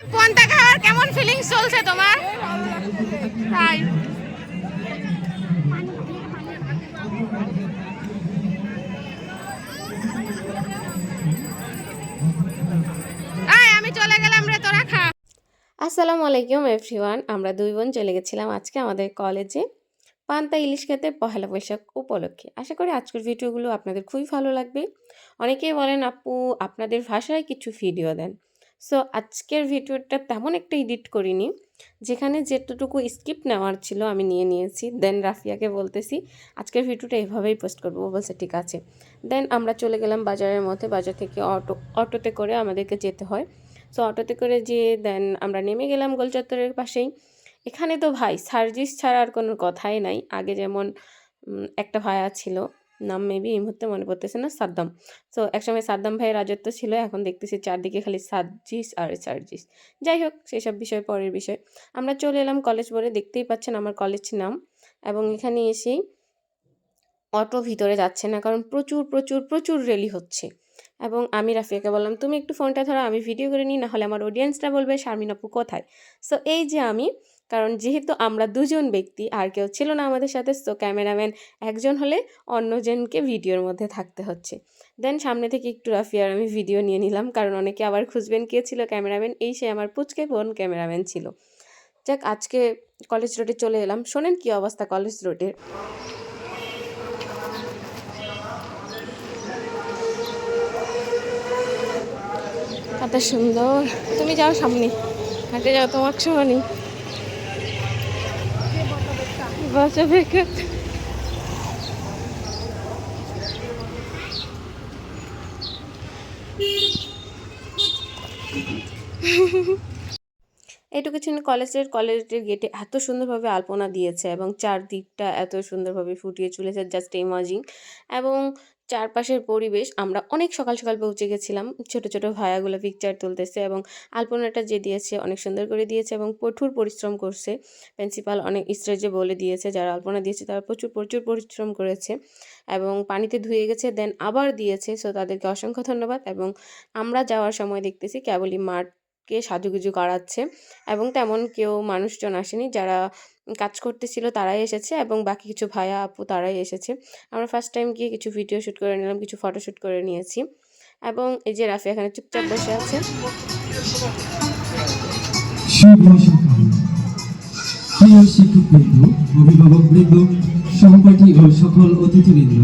কোনটা খাওয়ার কেমন ফিলিংস চলছে তোমার? তাই। আমি চলে গেলাম রে তোরা খা। আসসালামু আলাইকুম এভরিওয়ান আমরা দুই বোন চলে গেছিলাম আজকে আমাদের কলেজে পান্তা ইলিশ খেতে পহেলা বৈশাখ উপলক্ষে। আশা করি আজকের ভিডিওগুলো আপনাদের খুবই ভালো লাগবে। অনেকেই বলেন আপু আপনাদের ভাষায় কিছু ভিডিও দেন। সো আজকের ভিডিওটা তেমন একটা এডিট করিনি। যেখানে যেতটুকু স্কিপ নেওয়ার ছিল আমি নিয়ে নিয়েছি। দেন রাফিয়াকে বলতেছি, আজকের ভিডিওটা এভাবেই পোস্ট করব। ও বলছে, ঠিক আছে। দেন আমরা চলে গেলাম বাজারের মধ্যে। বাজার থেকে অটো, অটোতে করে আমাদেরকে যেতে হয়। সো অটোতে করে যেয়ে দেন আমরা নেমে গেলাম গোলচত্বরের পাশেই। এখানে তো ভাই, সার্জিস ছাড়া আর কোনো কথাই নাই। আগে যেমন একটা ভায়া ছিল নাম মেবি এই মুহূর্তে মনে পড়তেছে না, সাদ্দাম। সো একসময় সাদ্দাম ভাইয়ের রাজত্ব ছিল, এখন দেখতেছি চারদিকে খালি সার্জিস আর সার্জিস যাই হোক, সেসব বিষয়, পরের বিষয়। আমরা চলে এলাম কলেজ বলে দেখতেই পাচ্ছেন আমার কলেজ নাম। এবং এখানে এসেই অটো ভিতরে যাচ্ছে না, কারণ প্রচুর প্রচুর প্রচুর রেলি হচ্ছে। এবং আমি রাফিয়াকে বললাম, তুমি একটু ফোনটা ধরো, আমি ভিডিও করে নিই, নাহলে আমার অডিয়েন্সটা বলবে, শারমিন আপু কোথায়? সো এই যে আমি কারণ যেহেতু আমরা দুজন ব্যক্তি, আর কেউ ছিল না আমাদের সাথে সো ক্যামেরাম্যান একজন হলে অন্যজনকে ভিডিওর মধ্যে থাকতে হচ্ছে। দেন সামনে থেকে একটু রাফিয়ার আমি ভিডিও নিয়ে নিলাম, কারণ অনেকে আবার খুঁজবেন কে ছিল ক্যামেরাম্যান এই সে আমার পুচকে বোন ক্যামেরাম্যান ছিল। যাক, আজকে কলেজ রোডে চলে এলাম। শোনেন কি অবস্থা কলেজ রোডের কত সুন্দর। তুমি যাও সামনে। হাঁটে যাও তোমার বসে বেকার এইটুকু ছিল কলেজের কলেজের গেটে এত সুন্দরভাবে আলপনা দিয়েছে এবং চারদিকটা এত সুন্দরভাবে ফুটিয়ে চলেছে জাস্ট ইমাজিং এবং চারপাশের পরিবেশ, আমরা অনেক সকাল সকাল পৌঁছে গেছিলাম। ছোট ছোট ভায়াগুলো পিকচার তুলতেছে এবং আলপনাটা যে দিয়েছে অনেক সুন্দর করে দিয়েছে এবং কঠোর পরিশ্রম করছে। প্রিন্সিপাল অনেক স্টেজে বলে দিয়েছে, যারা আলপনা দিয়েছে তারা প্রচুর প্রচুর পরিশ্রম করেছে এবং পানিতে ধুয়ে গেছে দেন আবার দিয়েছে। সো তাদেরকে অসংখ্য ধন্যবাদ এবং আমরা যাওয়ার সময় দেখতেছি কেবলই মাঠকে সাজুগুজু করাচ্ছে এবং তেমন কেউ মানুষজন আসেনি যারা কাজ করতেছিল তারাই এসেছে এবং বাকি কিছু ভাইয়া আপু তারাই এসেছে। আমরা ফার্স্ট টাইম গিয়ে কিছু ভিডিও শ্যুট করে নিলাম, কিছু ফটো শ্যুট করে নিয়েছি এবং এই যে রাফি এখানে চুপচাপ বসে আছে। অভিভাবকবৃন্দ সহপাঠী ও সকল অতিথিবৃন্দ,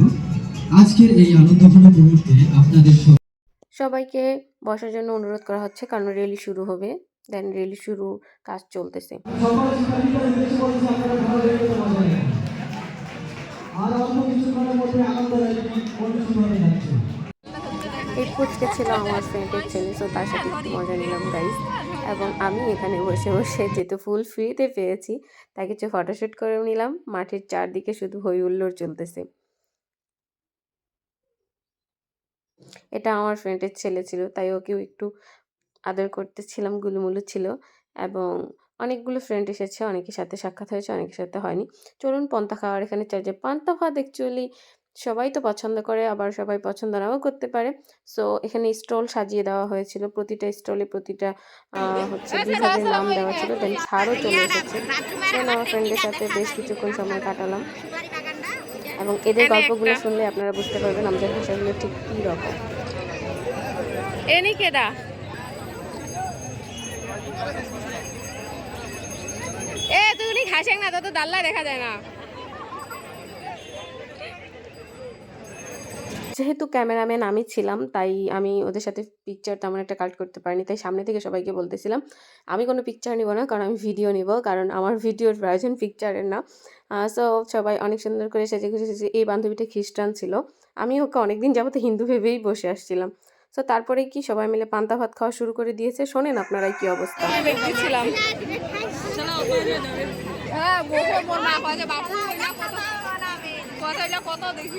আজকের এই আনন্দঘন মুহূর্তে আপনাদের সবাইকে বসার জন্য অনুরোধ করা হচ্ছে, কারণ রেলি শুরু হবে। দেন রেলি শুরু, কাজ চলতেছে। তার সাথে একটু মজা নিলাম এবং আমি এখানে বসে বসে যেহেতু ফুল ফ্রিতে পেয়েছি, তাই কিছু ফটোশ্যুট করে নিলাম। মাঠের চারদিকে শুধু হই হুল্লোড় চলতেছে। এটা আমার ফ্রেন্ডের ছেলে ছিল, তাই ওকেও একটু আদর করতেছিলাম, গুলুমুলু ছিল এবং অনেকগুলো ফ্রেন্ড এসেছে, অনেকের সাথে সাক্ষাৎ হয়েছে, অনেকের সাথে হয়নি। চলুন পন্তা খাওয়ার এখানে যে পান্তা ভাত অ্যাকচুয়ালি সবাই তো পছন্দ করে, আবার সবাই পছন্দ নাও করতে পারে। সো এখানে স্টল সাজিয়ে দেওয়া হয়েছিল, প্রতিটা স্টলে প্রতিটা হচ্ছে বিভাগের নাম দেওয়া ছিল দেন ছাড়ও চলে এসেছে। আমার ফ্রেন্ডের সাথে বেশ কিছুক্ষণ সময় কাটালাম। এবং এদের গল্পগুলো শুনলে আপনারা বুঝতে পারবেন আমাদের ভাষাগুলো ঠিক কী রকম। এনি কেডা? এ তুই খাইছেন না তো তো দাল্লা দেখা যায় না। যেহেতু ক্যামেরাম্যান আমি ছিলাম তাই আমি ওদের সাথে পিকচার তেমন একটা কালেক্ট করতে পারিনি। তাই সামনে থেকে সবাইকে বলতেছিলাম আমি কোনো পিকচার নিব না কারণ আমি ভিডিও নিব কারণ আমার ভিডিওর প্রয়োজন পিকচারের না। সো সবাই অনেক সুন্দর করে সেজে সেজে এই বান্ধবীটা খ্রিস্টান ছিল। আমি ওকে অনেকদিন যাবত হিন্দু ভেবেই বসে আসছিলাম। সো তারপরে কি সবাই মিলে পান্তা ভাত খাওয়া শুরু করে দিয়েছে? শোনেন আপনারা কি অবস্থা। দেখতেছিলাম হ্যাঁ কত দেখি।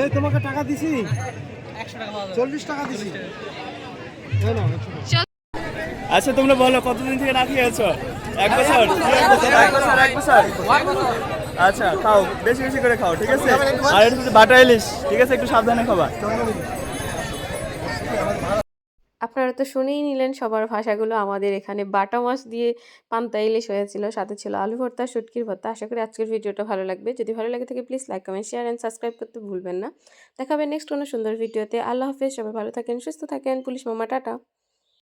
এই তোমাকে টাকা দিছি। চল্লিশ টাকা দিছি। আচ্ছা তোমরা বলো কতদিন থেকে না এক বছর? এক বছর এক বছর আচ্ছা খাও বেশি বেশি করে খাও ঠিক আছে? আর এটা হচ্ছে বাটা ইলিশ ঠিক আছে? একটু সাবধানে খাবা। আপনারা তো শুনেই নিলেন সবার ভাষাগুলো। আমাদের এখানে বাটা মাছ দিয়ে পান্তা ইলিশ হয়েছিল, সাথে ছিল আলু ভর্তা, শুটকির ভর্তা। আশা করি আজকের ভিডিওটা ভালো লাগবে। যদি ভালো লাগে থাকে please like comment share and subscribe করতে ভুলবেন না। দেখাবেন নেক্সট কোনো সুন্দর ভিডিওতে আল্লাহ হাফেজ, সবাই ভালো থাকেন, সুস্থ থাকেন। পুলিশ মামা, টাটা।